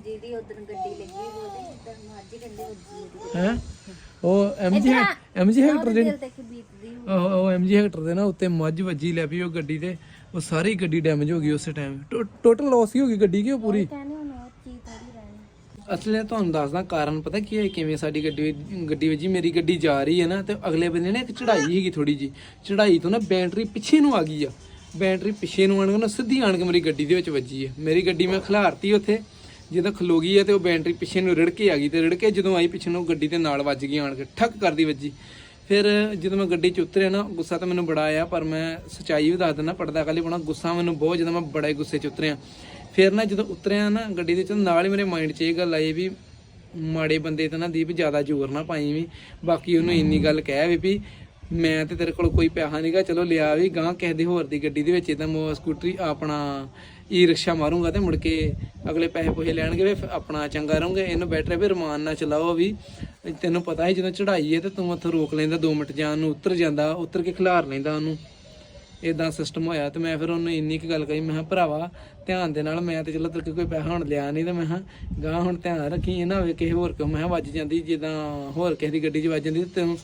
ਜਿਹਦੀ ਉਦੋਂ ਗੱਡੀ ਲੱਗੀ ਉਹਦੇ ਤਾਂ ਮੱਝ ਕੰਡੇ ਵੱਜੀ ਹੈ? ਉਹ ਐਮਜੀ ਐਮਜੀ ਹੈਕਟਰ ਬੀਤਦੀ ਉਹ ਉਹ ਐਮਜੀ ਹੈਕਟਰ ਦੇ ਨਾ ਉੱਤੇ ਮੱਝ ਵੱਜੀ ਲੈ ਪਈ ਉਹ ਗੱਡੀ ਤੇ। ਉਹ ਸਾਰੀ ਗੱਡੀ ਡੈਮੇਜ ਹੋ ਗਈ ਉਸੇ ਟਾਈਮ ਟੋਟਲ ਲਾਸ ਹੀ ਹੋ ਗਈ ਗੱਡੀ ਕਿ ਉਹ ਪੂਰੀ? ਕਹਿੰਦੇ ਅਸਲੇ ਤੁਹਾਨੂੰ ਦੱਸਦਾ ਕਾਰਨ ਪਤਾ ਕੀ ਹੈ ਕਿਵੇਂ ਸਾਡੀ ਗੱਡੀ ਗੱਡੀ ਵਿੱਚ ਮੇਰੀ ਗੱਡੀ ਜਾ ਰਹੀ ਹੈ ਨਾ ਤੇ ਅਗਲੇ ਬੰਦੇ ਨੇ ਇੱਕ ਚੜਾਈ ਹੈਗੀ ਥੋੜੀ ਜੀ ਚੜਾਈ ਤੋਂ ਨਾ ਬੈਟਰੀ ਪਿੱਛੇ ਨੂੰ ਆ ਗਈ ਆ। ਬੈਟਰੀ ਪਿੱਛੇ ਨੂੰ ਆਣ ਕੇ ਨਾ ਸਿੱਧੀ ਆਣ ਕੇ ਮੇਰੀ ਗੱਡੀ ਦੇ ਵਿੱਚ ਵੱਜੀ ਹੈ ਮੇਰੀ ਗੱਡੀ ਮੈਂ ਖਿਲਾਰਤੀ ਉੱਥੇ। ਜਦੋਂ ਖਲੋ ਗਈ ਹੈ ਤੇ ਉਹ ਬੈਟਰੀ ਪਿੱਛੇ ਨੂੰ ਰਿੜ ਕੇ ਆ ਗਈ ਤੇ ਰਿੜ ਕੇ ਜਦੋਂ ਆਈ ਪਿੱਛੇ ਨੂੰ ਗੱਡੀ ਦੇ ਨਾਲ ਵੱਜ ਗਈ ਆਣ ਕੇ, ਠੱਕ ਕਰਦੀ ਵੱਜੀ। ਫਿਰ ਜਦੋਂ ਮੈਂ ਗੱਡੀ 'ਚ ਉਤਰਿਆ ਨਾ, ਗੁੱਸਾ ਤਾਂ ਮੈਨੂੰ ਬੜਾ ਆਇਆ, ਪਰ ਮੈਂ ਸੱਚਾਈ ਵੀ ਦੱਸ ਦਿੰਦਾ, ਪਰਦਾ ਕਾਲੀ ਬਣਾ ਗੁੱਸਾ ਮੈਨੂੰ ਬਹੁਤ ਜਦੋਂ ਮੈਂ ਬੜੇ ਗੁੱਸੇ 'ਚ ਉਤਰਿਆ। ਫਿਰ ਨਾ ਜਦੋਂ ਉਤਰਿਆ ਨਾ ਗੱਡੀ ਦੇ ਚ, ਨਾਲ ਹੀ ਮੇਰੇ ਮਾਈਂਡ 'ਚ ਇਹ ਗੱਲ ਆਈ ਵੀ ਮਾੜੇ ਬੰਦੇ ਤੇ ਨਾ ਦੀਪ ਜ਼ਿਆਦਾ ਜ਼ੋਰ ਨਾ ਪਾਈ ਵੀ, ਬਾਕੀ ਉਹਨੂੰ ਇੰਨੀ ਗੱਲ ਕਹਿ ਵੀ ਵੀ ਮੈਂ ਤੇ ਤੇਰੇ ਕੋਲ ਕੋਈ ਪੈਸਾ ਨਹੀਂਗਾ ਚਲੋ ਲਿਆ ਵੀ ਗਾਂ ਕਿਸੇ ਦੇ ਹੋਰ ਦੀ ਗੱਡੀ ਦੇ ਵਿੱਚ ਤਾਂ ਮੈਂ, ਸਕੂਟਰੀ ਆਪਣਾ ਈ ਰਿਕਸ਼ਾ ਮਾਰੂੰਗਾ ਤੇ ਮੁੜ ਕੇ ਅਗਲੇ ਪੈਸੇ ਪੂਸੇ ਲੈਣਗੇ ਵੀ ਫਿਰ ਆਪਣਾ ਚੰਗਾ ਰਹੂੰਗਾ, ਇਹਨੂੰ ਬੈਟਰ ਵੀ ਰਮਾਨ ਨਾਲ ਚਲਾਓ ਵੀ। ਤੈਨੂੰ ਪਤਾ ਹੈ ਜਦੋਂ ਚੜਾਈ ਹੈ ਤੇ ਤੂੰ ਉੱਥੋਂ ਰੋਕ ਲੈਂਦਾ 2 ਮਿੰਟ ਜਾਣ ਨੂੰ, ਉਤਰ ਜਾਂਦਾ, ਉਤਰ ਕੇ ਖਿਲਾਰ ਲੈਂਦਾ ਉਹਨੂੰ। ਇਦਾਂ ਸਿਸਟਮ ਹੋਇਆ ਤੇ ਮੈਂ ਫਿਰ ਉਹਨੂੰ ਇੰਨੀ ਕੁ ਗੱਲ ਕਹੀ ਮੈਂ ਕਿਹਾ ਭਰਾਵਾ ਧਿਆਨ ਦੇ ਨਾਲ ਮੈਂ ਤੇ ਚਲੋ ਤੇਰੇ ਕੋਲ ਕੋਈ ਪੈਸਾ ਹੁਣ ਲਿਆ ਨਹੀਂ ਤੇ ਮੈਂ ਕਿਹਾ ਗਾਂ ਹੁਣ ਧਿਆਨ ਰੱਖੀ ਇਹ ਨਾ ਹੋਵੇ ਕਿਸੇ ਹੋਰ ਕੋ ਮੈਂ ਕਿਹਾ ਵੱਜ ਜਾਂਦੀ ਜਿੱਦਾਂ ਹੋਰ ਕਿਸੇ ਦੀ ਗੱਡੀ 'ਚ ਵੱਜ ਜਾਂਦੀ ਤੇ ਤੈਨੂੰ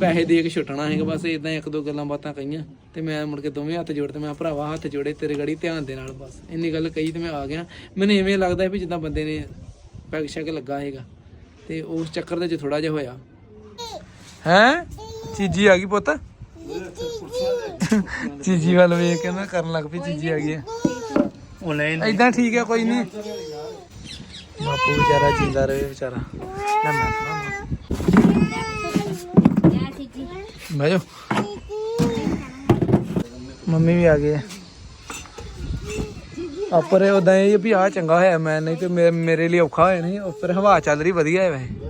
ਪੈਸੇ ਦੇ ਕੇ ਛੁੱਟਣਾ ਹੈਗਾ ਬਸ ਇਦਾਂ ਇੱਕ ਦੋ ਗੱਲਾਂ ਬਾਤਾਂ ਕਹੀਆਂ ਤੇ ਮੈਂ ਮੁੜ ਕੇ ਦੋਵੇਂ ਹੱਥ ਜੋੜ ਤੇ ਮੈਂ ਕਿਹਾ, ਭਰਾਵਾ ਹੱਥ ਜੋੜੇ ਤੇਰੇ ਗੜੀ ਧਿਆਨ ਦੇ ਨਾਲ ਬਸ। ਇੰਨੀ ਗੱਲ ਕਹੀ ਤੇ ਮੈਂ ਆ ਗਿਆ। ਮੈਨੂੰ ਐਵੇਂ ਲੱਗਦਾ ਵੀ ਜਿੱਦਾਂ ਬੰਦੇ ਨੇ ਪੈਗ ਸ਼ੈਗ ਲੱਗਾ ਹੈਗਾ ਤੇ ਉਸ ਚੱਕਰ ਦੇ ਚ ਥੋੜਾ ਜਿਹਾ ਹੋਇਆ। ਹੈ? ਚੀਜੀ ਆ ਗਈ ਪੁੱਤ? ਚੀਜੀ ਵੱਲ ਵੇਖ ਕੇ ਨਾ ਕਰਨ ਲੱਗ ਪਈ ਚੀਜੀ ਆ। ਗਈ ਉਹ ਨਹੀਂ ਐਦਾਂ ਠੀਕ ਹੈ ਕੋਈ ਨਹੀਂ ਬਾਪੂ ਵਿਚਾਰਾ ਜਿੰਦਾ ਰਹੇ ਵਿਚਾਰਾ। ਲੈ ਮੈਂ ਫੜਾਂ ਬੈਜੋ ਮੰਮੀ ਵੀ ਆ ਗਏ ਆ। ਉੱਪਰ ਉਦਾਂ ਇਹ ਵੀ ਆ ਚੰਗਾ ਹੋਇਆ ਮੈਂ ਨਹੀਂ ਤੇ ਮੇ- ਮੇਰੇ ਲਈ ਔਖਾ ਹੋਇਆ ਨਹੀਂ। ਉੱਪਰ ਹਵਾ ਚੱਲ ਰਹੀ ਵਧੀਆ ਹੈ ਵੈਸੇ।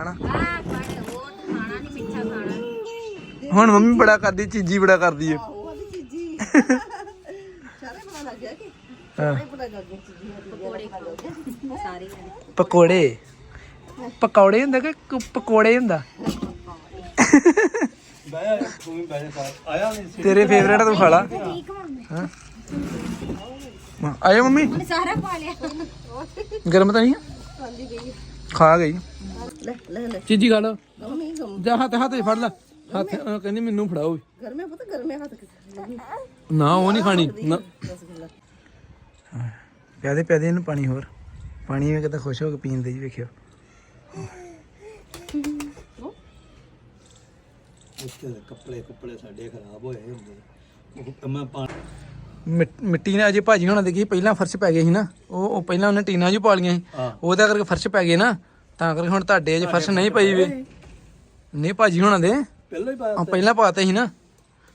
ਹਨਾ? ਹੁਣ ਮੰਮੀ ਬੜਾ ਕਰਦੀ ਚੀਜੀ ਬੜਾ ਕਰਦੀ ਹੈ ਉਹ ਵਾਲੀ ਚੀਜ਼ੀ। ਸਾਰੇ ਬਣਾ ਲੱਗ ਗਿਆ ਕਿ ਹਾਂ। ਸਾਰੇ ਬਣਾ ਲੱਗ ਗਿਆ ਚੀਜ਼ੀ ਪਕੌੜੇ ਸਾਰੇ ਪਕੌੜੇ? ਪਕੌੜੇ ਹੁੰਦਾ ਕਿ ਕ- ਪਕੌੜੇ ਹੁੰਦਾ? ਬਾਇਆ ਤੂੰ ਵੀ ਬਾਇਆ ਸਾਹਿਬ ਆਇਆ ਨਹੀਂ ਸੀ ਤੇਰੇ ਫੇਵਰੇਟ ਤੂੰ ਖਾ ਲਾ। ਹਾਂ। ਹਾਂ, ਆਇਓ ਮੰਮੀ। ਸਾਰਾ ਪਾ ਲਿਆ। ਗਰਮ ਤਾਂ ਨਹੀਂ ਖਾਂਦੀ ਗਈ ਖਾ ਗਈ। ਲੈ ਲੈ ਲੈ। ਚੀਜੀ ਖਾ ਲਓ ਗਮ ਜਾ ਹੱਥ ਹੱਥ 'ਚ ਫੜ ਲੈ। ਹੱਥ ਕਹਿੰਦੀ ਮੈਨੂੰ ਫੜਾਓ ਵੀ। ਗਰਮੇ ਪਤਾ ਗਰਮੇ ਹੱਥ ਕਿੱਥੇ ਨਾ ਉਹ ਨਹੀਂ ਖਾਣੀ। ਨਾ। ਪਿਆਦੇ ਪਿਆਦੇ ਇਹਨੂੰ ਪਾਣੀ ਹੋਰ। ਪਾਣੀ ਵੀ ਕਿਤੇ ਖੁਸ਼ ਹੋ ਕੇ ਪੀਂਦੇ ਜੀ ਵੇਖਿਓ। ਦੇ ਕੱਪੜੇ ਕੁੱਪੜੇ ਸਾਡੇ ਖਰਾਬ ਹੋਏ ਹੁੰਦੇ। ਉਹ ਮੈਂ ਪਾਣੀ ਮਿੱਟ- ਮਿੱਟੀ ਨੇ ਅਜੇ ਭਾਜੀ ਹੋਣਾ ਦੇਖੀ ਪਹਿਲਾਂ ਫਰਸ਼ ਪੈ ਗਏ ਸੀ ਨਾ। ਉਹ ਉਹ ਪਹਿਲਾਂ ਉਹਨੇ ਟੀਨਾਂ ਜੀ ਪਾ ਲੀਆਂ ਸੀ। ਹਾਂ। ਉਹਦਾ ਕਰਕੇ ਫਰਸ਼ ਪੈ ਗਏ ਨਾ। ਤਾਂ ਕਰਕੇ ਹੁਣ ਤੁਹਾਡੇ ਅਜੇ ਫਰਸ਼ ਨਹੀਂ ਪਈ ਵੇ। ਨਹੀਂ ਭਾਜੀ ਹੋਣਾ ਦੇ। ਪਹਿਲਾਂ ਹੀ ਪਾਇਆ ਆ ਪਹਿਲਾਂ ਪਾਤੇ ਸੀ ਨਾ।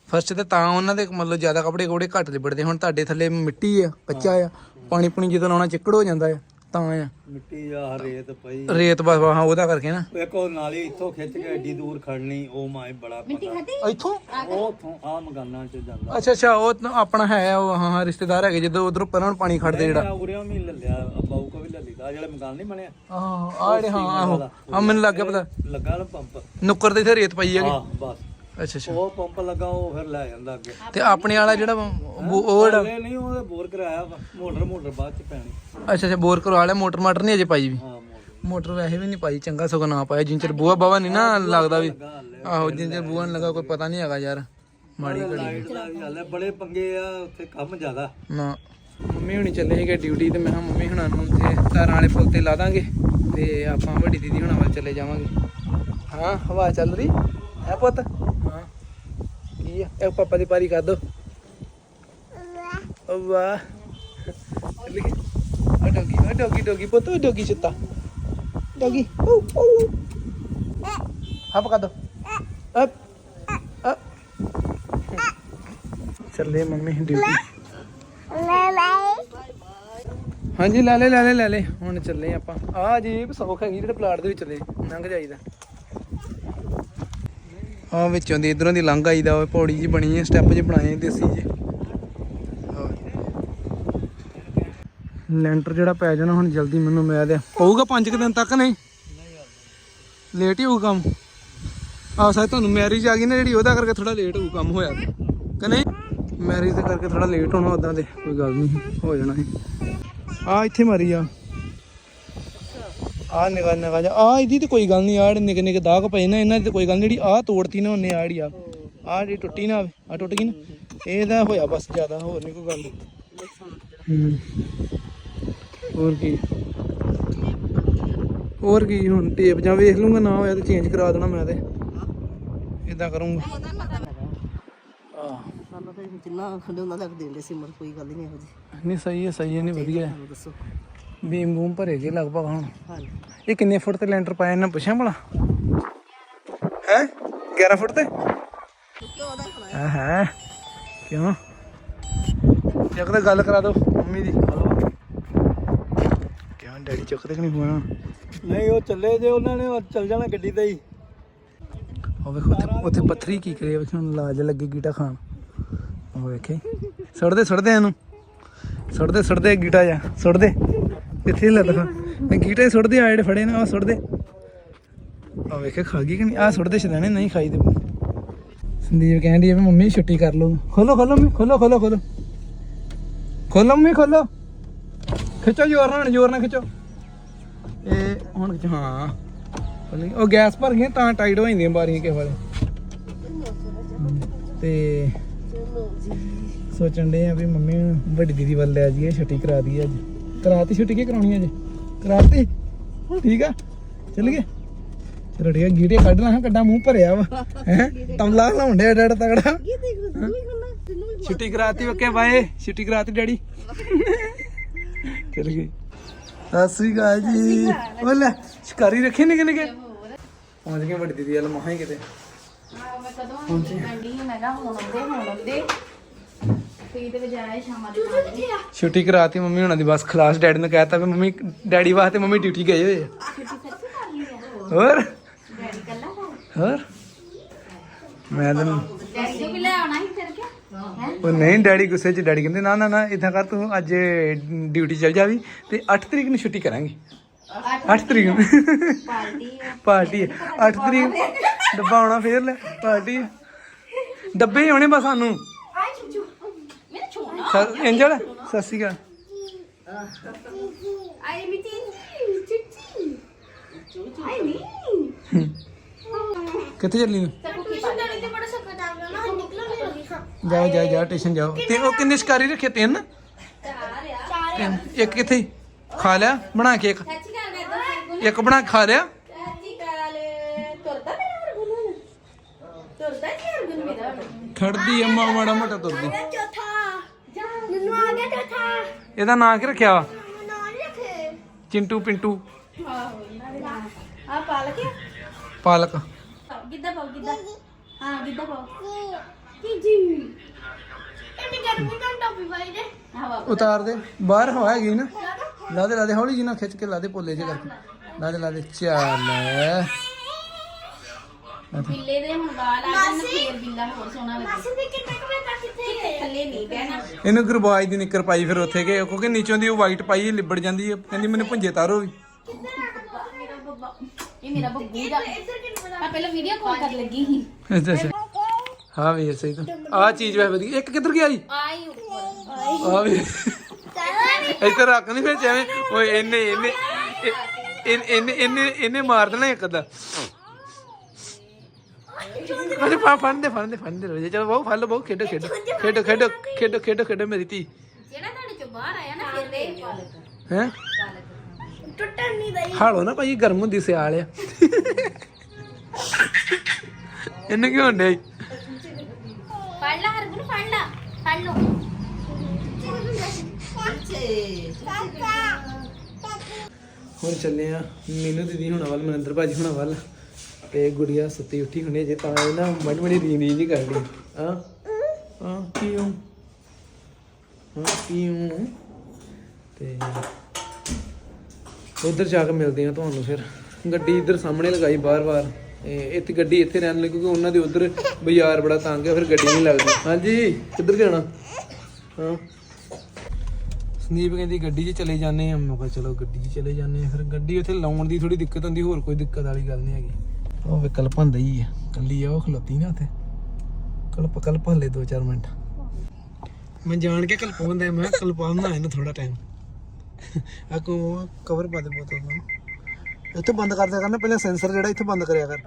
ਫਰਸ਼ ਤੇ ਤਾਂ ਉਹਨਾਂ ਦੇ ਮਤਲਬ ਜ਼ਿਆਦਾ ਕੱਪੜੇ ਕੋੜੇ ਘੱਟ ਲਿਬੜਦੇ ਹੁਣ ਤੁਹਾਡੇ ਥੱਲੇ ਮਿੱਟੀ ਆ ਕੱਚਾ ਆ ਪਾਣੀ ਪੁਣੀ ਜਦੋਂ ਲਾਉਣਾ ਚਿੱਕੜ ਹੋ ਜਾਂਦਾ ਆ। ਤਾਂ ਆ ਮਿੱਟੀ ਆ ਰੇਤ ਪਈ। ਰੇਤ ਬਸ ਹਾਂ ਉਹਦਾ ਕਰਕੇ ਨਾ। ਉਹ ਨਾਲੀ ਇੱਥੋਂ ਖਿੱਚ ਕੇ ਐਡੀ ਦੂਰ ਖੜਨੀ ਉਹ ਮਾਏ ਬੜਾ ਪਤਾ ਇੱਥੋਂ? ਉਹ ਉਥੋਂ ਆ ਮਗਾਨਾਂ ਚ ਜਾਂਦਾ। ਅੱਛਾ ਅੱਛਾ ਉਹ ਤਾਂ ਆਪਣਾ ਹੈ ਉਹ ਹਾਂ ਹਾਂ ਰਿਸ਼ਤੇਦਾਰ ਹੈਗੇ ਜਦੋਂ ਉਧਰੋਂ ਪਰਾਂ ਪਾਣੀ ਖੜਦੇ ਜਿਹੜਾ। ਉਰਿਆਂ ਵੀ ਲੱਲਿਆ ਬਾਊ ਕੋ ਵੀ ਲੱਲੀ ਦਾ ਜਿਹੜਾ ਮਕਾਨ ਨਹੀਂ ਬਣਿਆ। ਆਹ ਆ ਜਿਹੜੇ ਹਾਂ ਆਹੋ। ਆ ਮੈਨੂੰ ਲੱਗ ਗਿਆ ਪਤਾ। ਲੱਗਾ ਨਾ ਪੰਪ। ਨੁੱਕਰ ਦੇ ਇੱਥੇ ਰੇਤ ਪਈ ਹੈਗੀ। ਹਾਂ ਬਸ। ਅੱਛਾ ਅੱਛਾ। ਉਹ ਪੰਪ ਲੱਗਾ ਉਹ ਫਿਰ ਲੈ ਜਾਂਦਾ ਅੱਗੇ। ਤੇ ਆਪਣੇ ਵਾਲਾ ਜਿਹੜਾ ਉਹ ਉਹ ਜਿਹੜਾ ਹਲੇ ਨਹੀਂ ਉਹਦੇ ਬੋਰ ਕਰਾਇਆ ਵਾ। ਮੋਟਰ ਮੋਟਰ ਬਾਅਦ ਚ ਪੈਣੀ। ਅੱਛਾ ਅੱਛਾ ਬੋਰ ਕਰਵਾ ਲਿਆ। ਮੋਟਰ ਮਾਟਰ ਨਹੀਂ ਅਜੇ ਪਾਈ ਵੀ? ਹਾਂ ਮੋਟਰ। ਮੋਟਰ ਵੈਸੇ ਵੀ ਨਹੀਂ ਪਾਈ ਚੰਗਾ ਸਗੋਂ ਨਾ ਪਾਇਆ। ਜਿੰਨ ਚਿਰ ਬੂਆ ਬਾਵਾ ਨਹੀਂ ਨਾ ਲੱਗਦਾ ਵੀ। ਆਹੋ ਜਿੰਨ ਚਿਰ ਬੂਆ ਨਹੀਂ ਲੱਗਾ ਕੋਈ ਪਤਾ ਨਹੀਂ ਹੈਗਾ ਯਾਰ। ਮਾੜੀ ਘੜੀ ਲਾਈਟ ਵੀ ਹਾਲੇ ਬੜੇ ਪੰਗੇ ਆ ਉੱਥੇ ਕੰਮ ਜ਼ਿਆਦਾ। ਨਾ। ਮੰਮੀ ਹੁਣੀ ਚੱਲੇ ਸੀਗੇ ਡਿਊਟੀ ਤੇ। ਮੈਂ ਕਿਹਾ ਮੰਮੀ ਹੁਣਾਂ ਨੂੰ ਤੇ ਤਾਰਾਂ ਵਾਲੇ ਪੁਲ ਤੇ ਲਾ ਦਾਂਗੇ। ਤੇ ਆਪਾਂ ਵੱਡੀ ਦੀਦੀ ਹੁਣਾਂ ਵੱਲ ਚੱਲੇ ਜਾਵਾਂਗੇ। ਹਾਂ ਹਵਾ ਚੱਲ ਰਹੀ? ਹੈ ਪੁੱਤ? ਕੀ ਆ? ਇਹ ਪਾਪਾ ਦੀ ਪਾਰੀ ਕਰ ਦੋ। ਵਾਹ। ਆ ਡੋਗੀ ਆ ਡੋਗੀ ਡੋਗੀ ਪੁੱਤ ਡੋਗੀ ਚਿੱਤਾ। ਡੋਗੀ ਹਾਂ ਪਕਾ ਦੋ। ਅਪ ਚੱਲੇ ਮੰਮੀ ਡਿਊਟੀ। ਹਾਂਜੀ ਲੈ ਲੈ ਲੈ ਲੈ ਲੈ ਲੈ। ਹੁਣ ਚੱਲੇ ਆਪਾਂ। ਆ ਜੀ ਸੌਖ ਹੈਗੀ ਜਿਹੜੇ ਪਲਾਟ ਦੇ ਵਿੱਚ ਚੱਲੇ। ਲੰਘ ਜਾਈਦਾ। ਆ ਵਿੱਚੋਂ ਦੀ, ਇਧਰੋਂ ਦੀ ਲੰਘ ਆਈਦਾ ਉਹ ਪੌੜੀ ਜੀ ਬਣੀ ਹੈ ਸਟੈਪ ਜੇ ਬਣਾਏ ਦੇਸੀ ਜੇ ਲੈਂਟਰ ਜਿਹੜਾ ਪੈ ਜਾਣਾ ਹੁਣ ਜਲਦੀ ਮੈਨੂੰ ਮਿਲ ਆ ਪਊਗਾ 5 ਦਿਨ ਤੱਕ ਨਹੀਂ? ਲੇਟ ਹੀ ਹੋਊ ਕੰਮ। ਆ ਸਾਇ ਤੁਹਾਨੂੰ ਮੈਰਿਜ ਆ ਗਈ ਨਾ ਜਿਹੜੀ, ਉਹਦਾ ਕਰਕੇ ਥੋੜਾ ਲੇਟ ਹੋਊ ਕੰਮ ਹੋਇਆ ਕਿ ਨਹੀਂ? ਮੈਰਿਜ ਦੇ ਕਰਕੇ ਥੋੜਾ ਲੇਟ ਹੋਣਾ ਉਦਾਂ ਦੇ, ਕੋਈ ਗੱਲ ਨਹੀਂ, ਹੋ ਜਾਣਾ ਸੀ। ਆ ਇੱਥੇ ਮਾਰੀ ਆ। ਆ ਨਿਗਾ ਨਿਗਾ ਜਾ। ਆ ਇਹਦੀ ਤੇ ਕੋਈ ਗੱਲ ਨਹੀਂ ਆ ਨਿੱਕੇ ਨਿੱਕੇ ਦਾਗ ਪਏ ਨਾ ਇਹਨਾਂ ਦੀ ਤੇ ਕੋਈ ਗੱਲ ਨਹੀਂ ਜਿਹੜੀ ਆ ਤੋੜਤੀ ਨਾ ਉਹਨੇ ਆ ਜਿਹੜੀ ਆ ਆ ਜਿਹੜੀ ਟੁੱਟੀ ਨਾ ਆ ਟੁੱਟ ਗਈ ਨਾ ਇਹਦਾ ਹੋਇਆ ਬਸ ਜ਼ਿਆਦਾ ਹੋਰ ਨਹੀਂ ਕੋਈ ਗੱਲ। ਹੂੰ। ਹੋਰ ਕੀ? ਹੋਰ ਕੀ ਹੁਣ ਟੇਪ ਜਾਂ ਵੇਖ ਲੂੰਗਾ ਨਾ ਹੋਇਆ ਤੇ ਚੇਂਜ ਕਰਾ ਦੇਣਾ ਮੈਂ ਤੇ। ਇਦਾਂ ਕਰੂੰਗਾ। ਆ ਸਾਨੂੰ ਤਾਂ ਜਿੰਨਾ ਖੰਡੇ ਉਹਨਾਂ ਲੱਗ ਦੇਂਦੇ ਸੀ ਮਰ ਕੋਈ ਗੱਲ ਨਹੀਂ ਇਹੋ ਜੀ ਨਹੀਂ ਸਹੀ ਹੈ ਸਹੀ ਹੈ ਨਹੀਂ ਵਧੀਆ। ਹੈ ਦੱਸੋ। ਬੀਮ ਬੂਮ ਭਰੇ ਗਏ ਲਗਭਗ ਹੁਣ। ਹਾਂਜੀ। ਇਹ ਕਿੰਨੇ ਫੁੱਟ ਤੇ ਲੈਂਟਰ ਪਾਇਆ ਇਹਨਾਂ ਪੁੱਛਿਆ ਭਲਾ? ਹੈ? 11 ਫੁੱਟ ਤੇ? ਹੈ ਹੈ? ਕਿਉਂ? ਜਗ ਤਾਂ ਗੱਲ ਕਰਾ ਦੋ ਮੰਮੀ ਦੀ। ਕਿਉਂ ਡੈਡੀ ਚੁੱਕਦੇ ਕਿ ਨਹੀਂ ਫੋਨ? ਨਹੀਂ ਉਹ ਚੱਲੇ ਜੇ ਉਹਨਾਂ ਨੇ ਉਹ ਚੱਲ ਜਾਣਾ ਗੱਡੀ ਤੇ ਹੀ। ਉਹ ਵੇਖੋ ਉੱਥੇ ਉੱਥੇ ਪੱਥਰੀ ਕੀ ਕਰੇ ਵੇਖੋ ਹੁਣ ਲਾਜ ਲੱਗੀ ਗੀਟਾ ਖਾਣ। ਉਹ ਵੇਖੇ। ਸੜਦੇ ਸੜਦੇ ਇਹਨੂੰ। ਸੜਦੇ ਸੜਦੇ ਗੀਟਾ ਜਾ। ਸੜਦੇ ਕਿੱਥੇ ਲੈ ਦਿਖਾ। ਸੁੱਟਦੇ ਆ ਫੜੇ ਨੇ ਉਹ ਸੁੱਟਦੇ। ਆ ਵੇਖੇ, ਖਾ ਗਈ ਕਿ ਨਹੀਂ? ਆ ਸੁੱਟਦੇ ਛਦਾਣੇ, ਨਹੀਂ ਖਾਈ ਦੇ ਸੰਦੀਪ ਕਹਿੰਦੀ ਆ ਮੰਮੀ ਛੁੱਟੀ ਕਰ ਲਓ। ਖੋਲੋ ਖੋਲੋ ਮੰਮੀ, ਖੋਲੋ ਖੋਲੋ ਖੋਲੋ। ਖੋਲੋ ਮੰਮੀ, ਖੋਲੋ। ਖਿੱਚੋ ਜ਼ੋਰ ਨਾਲ ਜ਼ੋਰ ਨਾਲ ਖਿੱਚੋ। ਇਹ ਹੁਣ ਖਿੱਚੋ ਹਾਂ। ਉਹ ਗੈਸ ਭਰ ਗਈ ਤਾਂ ਟਾਈਟ ਹੋ ਜਾਂਦੀਆਂ ਬਾਰੀਆਂ ਕਿਸੇ ਵੇਲੇ। ਤੇ ਸੋਚਣ ਦੇ ਆ ਵੀ ਮੰਮੀ ਵੱਡੀ ਦੀਦੀ ਵੱਲ ਲੈ ਜਾਈਏ, ਛੁੱਟੀ ਕਰਾ ਦਈਏ ਅੱਜ। ਕਰਾਤੀ ਛੁੱਟੀ ਕੀ ਕਰਾਉਣੀ ਅੱਜ? ਕਰਾਤੀ? ਠੀਕ ਆ? ਚੱਲ ਗਏ। ਰੜੀਆਂ ਗੀੜੇ ਕੱਢ ਲਾਂ ਕੱਡਾ ਮੂੰਹ ਭਰਿਆ ਵਾ। ਹੈ? ਤਮਲਾ ਲਾਉਣ ਡੜ ਤਗੜਾ। ਛੁੱਟੀ ਕਰਾਤੀ ਓਕੇ ਬਾਏ। ਛੁੱਟੀ ਕਰਾਤੀ ਡੈਡੀ। ਚਲ ਗਈ ਸਤਿ ਸ੍ਰੀ ਅਕਾਲ ਜੀ। ਉਹ ਲੈ ਸ਼ਿਕਾਰੀ ਰੱਖੇ ਨਿਕੇ ਨਿਕੇ। ਪਹੁੰਚ ਗਏ ਵੱਡੀ ਦੀਦੀ ਵਾਲ ਮਹਾਂ ਹੀ ਕਿਤੇ। ਮੈਂ ਕਦੋਂ ਕੰਡੀ ਮੈਂ ਕਿਹਾ ਹੁਣ ਆਉਂਦੇ ਹੁਣ ਆਉਂਦੇ। ਤੇ ਤੇ ਵਜਾਇਆ ਸ਼ਾਮਾਂ ਦੇ ਪੰਜ ਵਜੇ। ਛੁੱਟੀ ਕਰਾਤੀ ਮੰਮੀ ਹੁਣਾਂ ਦੀ ਬਸ ਖਲਾਸ ਡੈਡੀ ਨੇ ਕਹਿਤਾ ਵੀ ਮੰਮੀ ਡੈਡੀ ਵਾਸਤੇ ਮੰਮੀ ਡਿਊਟੀ ਗਏ ਹੋਏ ਆ। ਛੁੱਟੀ ਸੱਚੀ ਕਰ ਲਈ ਆ। ਹੋਰ? ਡੈਡੀ ਕੱਲਾ ਕਰ ਹੋਰ? ਮੈਂ ਤਾਂ ਡੈਡੀ ਨੂੰ ਵੀ ਲੈ ਆਉਣਾ ਸੀ ਫਿਰ ਕਿਆ? ਹੈ? ਉਹ ਨਹੀਂ ਡੈਡੀ ਗੁੱਸੇ 'ਚ ਡੈਡੀ ਕਹਿੰਦੇ ਨਾ ਨਾ ਨਾ ਇਦਾਂ ਕਰ ਤੂੰ ਅੱਜ ਡਿਊਟੀ ਚਲ ਜਾਵੀ ਤੇ 8 ਤਰੀਕ ਨੂੰ ਛੁੱਟੀ ਕਰਾਂਗੇ। 8 ਤਰੀਕ ਨੂੰ। ਪਾਰਟੀ ਆ। ਪਾਰਟੀ ਹੈ 8 ਤਰੀਕ ਡੱਬਾ ਆਉਣਾ ਫੇਰ ਲੈ ਪਾਰਟੀ ਹੈ ਡੱਬੇ ਹੀ ਆਉਣੇ ਬਸ ਸਾਨੂੰ। ਮੇਰੇ ਛੋਣਾ ਸ- ਐਂਜਲ ਸਤਿ ਸ਼੍ਰੀ ਅਕਾਲ। ਆਈ ਮਿਤੀ ਚੁੱਚੀ ਆਈ ਨੀ ਕਿੱਥੇ ਚੱਲੀ? ਨੂੰ ਜਾਓ ਜਾਓ ਜਾਓ ਸਟੇਸ਼ਨ ਜਾਓ। ਤੇ ਉਹ ਕਿੰਨੇ ਸ਼ਿਕਾਰੀ ਰੱਖੇ? ਤਿੰਨ? ਚਾਰ ਆ ਚਾਰ ਤਿੰਨ। ਇੱਕ ਕਿੱਥੇ? ਖਾ ਲਿਆ? ਬਣਾ ਕੇ ਇੱਕ। ਇੱਕ ਬਣਾ ਕੇ ਖਾ ਲਿਆ? ਤੁਰਦਾ ਮੇਰਾ ਹਰਗੁਣ ਤੁਰਦਾ ਨਹੀਂ ਮੇਰਾ ਖੜਦੀ ਅੰਮਾ ਮਾੜਾ ਮੋਟਾ ਤੁਰਦੀ। ਚੌਥਾ ਇਹਦਾ ਨਾਂ ਕੀ ਰੱਖਿਆ ਵਾ? ਨਾਂ ਨਹੀਂ ਰੱਖੇ। ਚਿੰਟੂ ਪਿੰਟੂ। ਆ ਪਾਲਕ ਆ? ਪਾਲਕ। ਗਿੱਧਾ ਪਾਓ ਗਿੱਧਾ। ਹਾਂ ਗਿੱਧਾ ਪਾਓ। ਕੀ ਜੀ ਇਹਨੇ ਗਰਮੀ ਦਾ ਟੋਪੀ ਪਾਈ ਦੇ। ਉਤਾਰ ਦੇ। ਬਾਹਰ ਹਵਾ ਹੈਗੀ ਨਾ। ਲਾ ਦੇ। ਲਾ ਦੇ ਹੌਲੀ ਜੀ ਨਾਲ ਖਿੱਚ ਕੇ ਲਾ ਦੇ ਪੋਲੇ ਜੇ ਕਰਕੇ। ਲਾ ਦੇ ਲਾ ਦੇ। ਚੱਲ। ਬਿੱਲੇ ਦੇ ਹੁਣ ਗਾਲ ਆ ਜਾਣ ਫੇਰ ਬਿੱਲਾ ਹੋਰ ਸੋਹਣਾ ਲੱਗੇ। ਮਾਸੀ ਦੇ ਕਿੰਨੇ ਕਵੇ ਤਾਂ ਕਿੱਥੇ ਥੱਲੇ ਨਹੀਂ ਬਹਿਣਾ। ਇਹਨੂੰ ਗੁਰਬਾਜ ਦੀ ਨਿੱਕਰ ਪਾਈ ਫਿਰ ਉੱਥੇ ਗਏ ਕਿਉਂਕਿ ਨੀਚੋਂ ਦੀ ਉਹ ਵਾਈਟ ਪਾਈ ਲਿਬੜ ਜਾਂਦੀ ਹੈ। ਕਹਿੰਦੀ ਮੈਨੂੰ ਭੁੰਜੇ ਤਾਰੋ ਵੀ। ਮੇਰਾ ਬੱਬਾ। ਇਹ ਮੇਰਾ ਬੱਬੂ ਦਾ ਆ ਪਹਿਲਾਂ ਵੀਡੀਓ ਕਾਲ ਕਰ ਲੱਗੀ ਸੀ। ਅੱਛਾ ਅੱਛਾ। ਹਾਂ ਵੀਰ ਸਹੀ ਤਾਂ। ਆ ਚੀਜ਼ ਵੇ ਵਧੀਆ। ਇੱਕ ਕਿੱਧਰ ਗਿਆ ਜੀ? ਆਈ ਉੱਪਰ। ਆ ਵੀ। ਇੱਧਰ ਰੱਖ ਨਹੀਂ ਵਿੱਚ ਐਵੇਂ ਓਏ ਇਹਨੇ ਇਹਨੇ ਇਹ- ਇਹ- ਇਹਨੇ ਇਹਨੇ ਇਹਨੇ ਮਾਰ ਦੇਣਾ ਇੱਕ ਅੱਧਾ। ਅਰੇ ਫਾ ਫੜਨ ਦੇ ਫੜਨ ਦੇ ਫੜਨ ਦੇ ਰੋਜੇ। ਚਲੋ ਬਹੁ ਫੜ ਲਓ ਬਹੁ ਖੇਡੋ ਖੇਡੋ। ਖੇਡੋ ਖੇਡੋ ਖੇਡੋ ਖੇਡੋ ਖੇਡੋ। ਮੇਰੀ ਧੀ। ਜਿਹੜਾ ਤੁਹਾਡੇ ਚੋਂ ਬਾਹਰ ਆਇਆ ਨਾ ਫਿਰ ਦੇ ਹੈ? ਟੁੱਟਣ ਨਹੀਂ ਦਈ। ਹਾਲੋ ਨਾ ਭਾਈ ਗਰਮ ਹੁੰਦੀ ਸਿਆਲ ਆ। ਇਹਨੇ ਕਿਉਂ ਹੁੰਦੇ ਫੜ ਲੈ ਹਰਗੁਣ ਫੜ ਲੈ। ਫੜ ਲਓ। ਅੱਛੇ ਹੁਣ ਚੱਲੇ ਆ। ਮੀਨੂ ਦੀਦੀ ਹੁਣਾਂ ਵੱਲ ਮਨਿੰਦਰ ਭਾਜੀ ਹੁਣਾਂ ਵੱਲ। ਤੇ ਗੁੜੀਆ ਸੁੱਤੀ ਉੱਠੀ ਹੁਣੇ ਜੇ ਤਾਂ ਇਹ ਨਾ ਮੜੀ ਮੜੀ ਰੀਂ ਰੀਂ ਜੀ ਕਰਦੀ ਹਾਂ? ਹਾਂ ਕਿਉਂ ਹਾਂ ਕਿਉਂ ਤੇ ਉਧਰ ਜਾ ਕੇ ਮਿਲਦੇ ਆ ਤੁਹਾਨੂੰ ਫਿਰ। ਗੱਡੀ ਇੱਧਰ ਸਾਹਮਣੇ ਲਗਾਈ ਬਾਰ-ਬਾਰ। ਇੱਥੇ ਗੱਡੀ ਇੱਥੇ ਰਹਿਣ ਲਈ, ਕਿਉਂਕਿ ਉਹਨਾਂ ਦੇ ਉਧਰ ਬਾਜ਼ਾਰ ਬੜਾ ਤੰਗ ਹੈ ਫਿਰ ਗੱਡੀ ਨਹੀਂ ਲੱਗਦੀ। ਹਾਂਜੀ, ਕਿੱਧਰ ਜਾਣਾ? ਹਾਂ। ਸੰਦੀਪ ਕਹਿੰਦੀ, ਗੱਡੀ 'ਚ ਚਲੇ ਜਾਂਦੇ ਆ। ਮੈਂ ਕਿਹਾ, ਚਲੋ ਗੱਡੀ 'ਚ ਚਲੇ ਜਾਂਦੇ ਆ। ਫਿਰ ਗੱਡੀ ਉੱਥੇ ਲਾਉਣ ਦੀ ਥੋੜੀ ਦਿੱਕਤ ਹੁੰਦੀ, ਹੋਰ ਕੋਈ ਦਿੱਕਤ ਵਾਲੀ ਗੱਲ ਨਹੀਂ ਹੈਗੀ। ਉਹ ਵਿਕਲਪ ਹੁੰਦਾ ਹੀ ਆ। ਕੱਲੀ ਆ ਉਹ ਖਲੋਤੀ ਨਾ ਉੱਥੇ। ਕਲਪ ਕਲਪ ਹਲੇ 2-4 ਮਿੰਟ। ਮੈਂ ਜਾਣ ਕੇ ਕਲਪਾਉਂਦਾ ਮੈਂ ਕਲਪਾਉਂਦਾ ਇਹਨੂੰ ਥੋੜਾ ਟਾਈਮ ਆ ਕੋ ਕਵਰ ਪਾ ਦੇ ਬੋਤਲ ਨੂੰ। ਇੱਥੇ ਬੰਦ ਕਰ ਦਿਆ ਕਰਨਾ ਪਹਿਲਾਂ ਸੈਂਸਰ ਜਿਹੜਾ ਇੱਥੇ ਬੰਦ ਕਰਿਆ ਕਰ।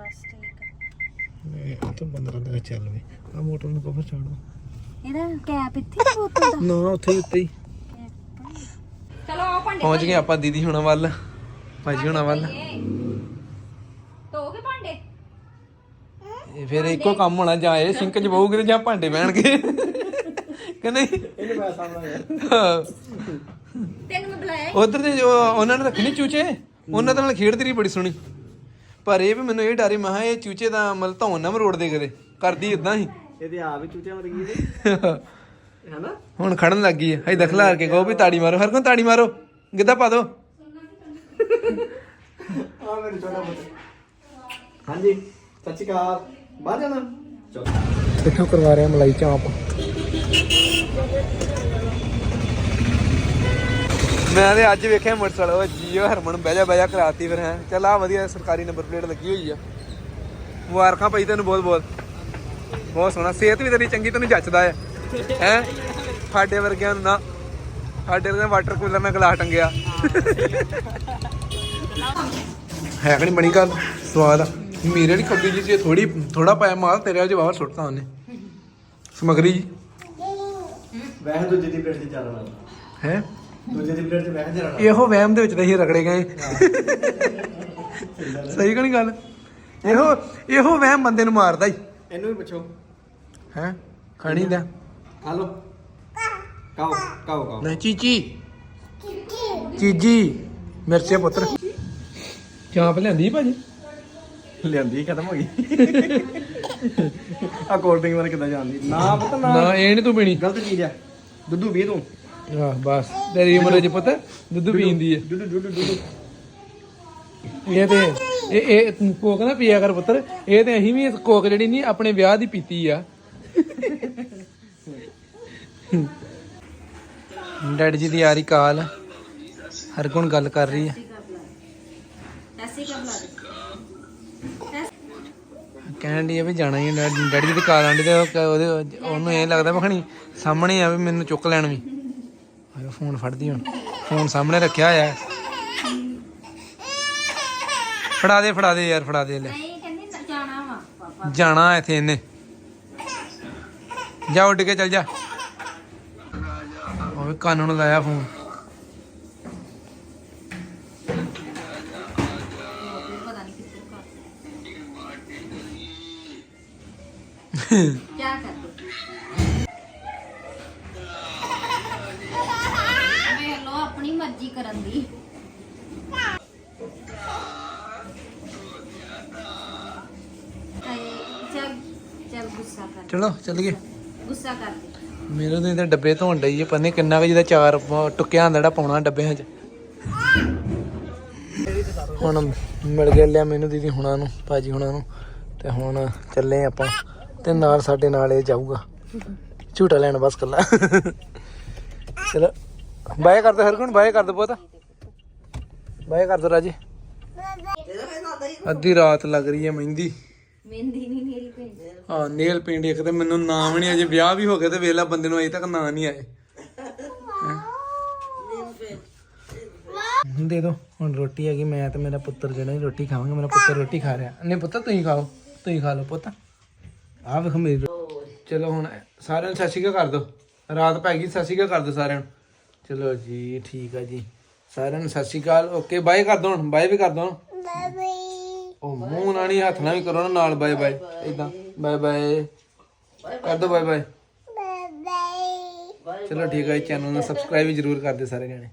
ਇਹ ਇੱਥੇ ਬੰਦ ਕਰ ਦੇ ਚੱਲ ਵੇ। ਆ ਮੋਟਰ ਨੂੰ ਕਵਰ ਛਾੜੋ ਇਹਦਾ ਕੈਪ ਇੱਥੇ ਬੋਤਲ ਦਾ। ਨਾ ਉੱਥੇ ਉੱਤੇ ਹੀ। ਚਲੋ ਭਾਂਡੇ ਪਹੁੰਚ ਗਏ ਆਪਾਂ ਦੀਦੀ ਹੁਣਾਂ ਵੱਲ। ਭਾਜੀ ਹੁਣਾਂ ਵੱਲ ਧੋਗੇ ਭਾਂਡੇ ਇਹ ਫਿਰ ਇੱਕੋ ਕੰਮ ਹੋਣਾ ਜਾਂ ਇਹ ਸਿੰਕ 'ਚ ਬਹੂਗੇ ਤੇ ਜਾਂ ਭਾਂਡੇ ਬਹਿਣਗੇ। ਕਿ ਨਹੀਂ? ਇਹਨੇ ਮੈਂ ਸਾਹਮਣਾ ਤੈਨੂੰ ਮੈਂ ਬੁਲਾਇਆ ਉਧਰ ਦੇ ਜੋ ਉਹਨਾਂ ਨੇ ਰੱਖਣੀ ਚੂਚੇ? ਉਹਨਾਂ ਦੇ ਨਾਲ ਖੇਡਦੀ ਰਹੀ ਬੜੀ ਸੋਹਣੀ। ਪਰ ਇਹ ਵੀ ਮੈਨੂੰ ਇਹ ਡਰ ਹੀ ਮਹਾ ਇਹ ਚੂਚੇ ਦਾ ਮਲ ਧੌਣ ਨਾ ਮਰੋੜ ਦੇ ਕਦੇ। ਕਰਦੀ ਇਦਾਂ ਹੀ। ਇਹਦੇ ਆਪ ਹੀ ਚੂਚੇ ਮਰ ਗਈ ਇਹਦੇ ਹੈਨਾ? ਹੁਣ ਖੜਨ ਲੱਗ ਗਈ ਹੈ ਹਈ ਦਖਲਾ ਕੇ ਕਹੋ ਵੀ ਤਾੜੀ ਮਾਰੋ। ਹਰ ਕੋਈ ਤਾੜੀ ਮਾਰੋ। ਗਿੱਧਾ ਪਾ ਦਿਓ ਆ ਮੇਰੇ ਛੋਟਾ ਪੁੱਤ। ਹਾਂਜੀ ਸਤਿ ਸ਼੍ਰੀ ਅਕਾਲ। ਬਾਹਰ ਜਾਣਾ। ਚਲੋ ਕਿੱਥੋਂ ਕਰਵਾ ਰਿਹਾ ਮਲਾਈ ਚਾਂਪ। ਮੈਂ ਤੇ ਅੱਜ ਵੇਖਿਆ ਮੋਟਰਸਾਈਕਲ ਉਹ ਜੀਓ ਹਰਮਨ ਬਹਿ ਜਾ ਬਹਿ ਜਾ ਕਰਾਤੀ ਫਿਰ ਹੈ। ਚੱਲ ਆ ਵਧੀਆ ਸਰਕਾਰੀ ਨੰਬਰ ਪਲੇਟ ਲੱਗੀ ਹੋਈ ਆ। ਮੁਬਾਰਕਾਂ ਭਾਈ ਤੈਨੂੰ ਬਹੁਤ ਬਹੁਤ। ਬਹੁਤ ਸੋਹਣਾ। ਸਿਹਤ ਵੀ ਤੇਰੀ ਚੰਗੀ ਤੈਨੂੰ ਜੱਚਦਾ ਹੈ ਹੈ? ਸਾਡੇ ਵਰਗਿਆਂ ਨੂੰ ਨਾ ਸਾਡੇ ਵਰਗਿਆਂ ਵਾਟਰ ਕੂਲਰ ਨਾਲ ਗਲਾਸ ਟੰਗਿਆ। ਹੈ ਕਿ ਨਹੀਂ ਬਣੀ ਗੱਲ? ਸਵਾਦ ਆ। ਮੇਰੇ ਵਾਲੀ ਖੱਬੀ ਜੀ ਥੋੜੀ ਥੋੜਾ ਪਾਇਆ ਮਾਲ ਤੇਰੇ ਵਾਲੇ ਜਵਾਬ ਸੁੱਟਤਾ ਉਹਨੇ। ਸਮਗਰੀ ਜੀ। ਵੈਸੇ ਦੂਜੀ ਦੀ ਪਲੇਟ 'ਚ ਚੱਲਣਾ ਹੈ? ਦੂਜੀ ਦੀ ਪਲੇਟ 'ਚ ਵੈਸੇ ਚੱਲਣਾ ਇਹੋ ਵਹਿਮ ਦੇ ਵਿੱਚ ਤਾਂ ਹੀ ਰਗੜੇ ਗਏ। ਸਹੀ ਕਣੀ ਗੱਲ? ਇਹੋ ਇਹੋ ਵਹਿਮ ਬੰਦੇ ਨੂੰ ਮਾਰਦਾ ਹੀ ਇਹਨੂੰ ਵੀ ਪੁੱਛੋ। ਹੈ? ਖਾਣੀ ਦਾ। ਖਾ ਲੋ ਕਾਓ ਕਾਓ ਕਾਓ ਨਹੀਂ ਚੀਚੀ। ਚੀਜੀ ਮਿਰਚੇ ਪੁੱਤਰ। ਚਾਂਪ ਲਿਆਂਦੀ ਭਾਜੀ? ਲਿਆਂਦੀ ਖਤਮ ਹੋ ਗਈ। ਆ ਕੋਲਡ ਡਰਿੰਕ ਵਾਲੇ ਕਿੱਦਾਂ ਜਾਂਦੀ ਨਾ ਪਤਾ ਨਾ। ਨਾ ਇਹ ਨਹੀਂ ਤੂੰ ਪੀਣੀ। ਗਲਤ ਚੀਜ਼ ਆ। ਦੁੱਧੂ ਵੀ ਤੂੰ। ਆਹ ਬਸ। ਤੇਰੀ ਉਮਰ ਚ ਪੁੱਤ ਦੁੱਧ ਪੀਂਦੀ ਹੈ ਦੁੱਧੂ ਦੁੱਧੂ ਦੁੱਧੂ। ਇਹ ਤੇ ਇਹ ਇਹ ਤੂੰ ਕੋਕ ਨਾ ਪੀਆ ਕਰ ਪੁੱਤਰ। ਇਹ ਤੇ ਅਸੀਂ ਵੀ ਇਸ ਕੋਕ ਜਿਹੜੀ ਨਹੀਂ ਆਪਣੇ ਵਿਆਹ ਦੀ ਪੀਤੀ ਆ। ਡੈਡੀ ਜੀ ਦੀ ਆ ਰਹੀ ਕਾਲ। ਹਰ ਕੋਣ ਗੱਲ ਕਰ ਰਹੀ ਹੈ ਐਸੇ ਕਰ ਲਾ ਕਹਿਣ ਦੀ ਆ ਵੀ ਜਾਣਾ ਹੀ ਹੈ ਡੈਡੀ ਦੀ ਕਾਲ ਆਂਦੀ ਤੇ ਉਹ ਉਹਦੇ ਉਹਨੂੰ ਇਹ ਲੱਗਦਾ ਭਖਣੀ ਸਾਹਮਣੇ ਆ ਵੀ ਮੈਨੂੰ ਚੁੱਕ ਲੈਣ ਵੀ। ਆਇਆ ਫੋਨ ਫੜਦੀ ਹੁਣ। ਫੋਨ ਸਾਹਮਣੇ ਰੱਖਿਆ ਹੋਇਆ। ਹੈ। ਫੜਾ ਦੇ ਫੜਾ ਦੇ ਯਾਰ ਫੜਾ ਦੇ ਲੈ। ਨਹੀਂ ਕਹਿੰਦੀ ਨਾ ਜਾਣਾ ਵਾ। ਪਾਪਾ। ਜਾਣਾ ਇੱਥੇ ਇਹਨੇ। ਜਾ ਉੱਡ ਕੇ ਚੱਲ ਜਾ। ਉਹ ਵੀ ਕੰਨ ਨੂੰ ਲਾਇਆ ਫੋਨ ਪਤਾ ਨਹੀਂ ਕਿੱਥੇ ਕਰ ਕੀ ਕਰਦੇ ਵੇਖ ਲੋ ਆਪਣੀ ਮਰਜ਼ੀ ਕਰਨ ਦੀ ਚੱਲ ਚੱਲ ਗੁੱਸਾ ਕਰ ਚਲੋ ਚੱਲ ਗਏ। ਗੁੱਸਾ ਕਰ। ਦੇ ਮੇਰੇ ਤੋਂ ਇਹਦੇ ਡੱਬੇ ਧੋਣ ਡਈ ਹੈ ਪਤਾ ਨਹੀਂ ਕਿੰਨਾ ਕੁ ਜਿਹਦਾ ਚਾਰ ਪ- ਟੁੱਕਿਆ ਹੁੰਦਾ ਜਿਹੜਾ ਪਾਉਣਾ ਡੱਬਿਆਂ 'ਚ। ਹੁਣ ਮਿਲ ਗਿਆ ਲਿਆ ਮੈਨੂੰ ਦੀਦੀ ਹੁਣਾਂ ਨੂੰ ਭਾਜੀ ਹੁਣਾਂ ਨੂੰ। ਤੇ ਹੁਣ ਚੱਲੇ ਆਪਾਂ। ਤੇ ਨਾਲ ਸਾਡੇ ਨਾਲ ਇਹ ਜਾਊਗਾ। ਝੂਟਾ ਲੈਣ ਬਸ ਕੱਲਾ ਚਲੋ ਬਾਏ ਕਰ ਦੋ ਹਰ ਕੋਣ ਬਾਏ ਕਰ ਦੋ ਪੁੱਤ। ਬਾਏ ਕਰ ਦੋ ਰਾਜੀ। ਅੱਧੀ ਰਾਤ ਲੱਗ ਰਹੀ ਹੈ ਮਹਿੰਦੀ। ਮਹਿੰਦੀ ਨਹੀਂ ਮੇਰੀ ਭੈਣ ਹਾਂ ਨੇਲ ਪੇਂਟ ਇੱਕ ਤੇ ਮੈਨੂੰ ਨਾਮ ਨਹੀਂ ਅਜੇ ਵਿਆਹ ਵੀ ਹੋ ਗਿਆ ਤੇ ਵੇਲਾ ਬੰਦੇ ਨੂੰ ਅਜੇ ਤੱਕ ਨਾਂ ਨਹੀਂ ਆਏ? ਦੇ ਦੋ ਹੁਣ ਰੋਟੀ ਹੈਗੀ ਮੈਂ ਤੇ ਮੇਰਾ ਪੁੱਤਰ ਜਿਹੜਾ ਰੋਟੀ ਖਾਵਾਂਗੇ ਮੇਰਾ ਪੁੱਤਰ ਰੋਟੀ ਖਾ ਰਿਹਾ। ਨਹੀਂ ਪੁੱਤਰ ਤੁਸੀਂ ਖਾਓ ਤੁਸੀਂ ਖਾ ਲਓ ਪੁੱਤ। ਆਹ ਵੇਖ ਮੇਰੀ ਚਲੋ ਹੁਣ ਸਾਰਿਆਂ ਨੂੰ ਸਤਿ ਸ਼੍ਰੀ ਅਕਾਲ ਕਰ ਦੋ ਰਾਤ ਪੈ ਗਈ ਸਤਿ ਸ਼੍ਰੀ ਅਕਾਲ ਕਰ ਦੋ ਸਾਰਿਆਂ ਨੂੰ। ਚਲੋ ਜੀ ਠੀਕ ਆ ਜੀ। ਸਾਰਿਆਂ ਨੂੰ ਸਤਿ ਸ਼੍ਰੀ ਅਕਾਲ। ਓਕੇ ਬਾਏ ਕਰ ਦੋ ਹੁਣ। ਬਾਏ ਵੀ ਕਰ ਦੋ ਉਹ ਮੂੰਹ ਨਾਲ ਨਹੀਂ ਹੱਥ ਨਾਲ ਵੀ ਕਰੋ ਨਾ ਨਾਲ ਬਾਏ ਬਾਏ। ਇਦਾਂ ਬਾਏ ਬਾਏ। ਕਰ ਦੋ ਬਾਏ ਬਾਏ। ਚਲੋ ਠੀਕ ਹੈ ਚੈਨਲ ਨੂੰ ਸਬਸਕ੍ਰਾਈਬ ਵੀ ਜਰੂਰ ਕਰ ਦਿਓ ਸਾਰੇ ਜਣੇ।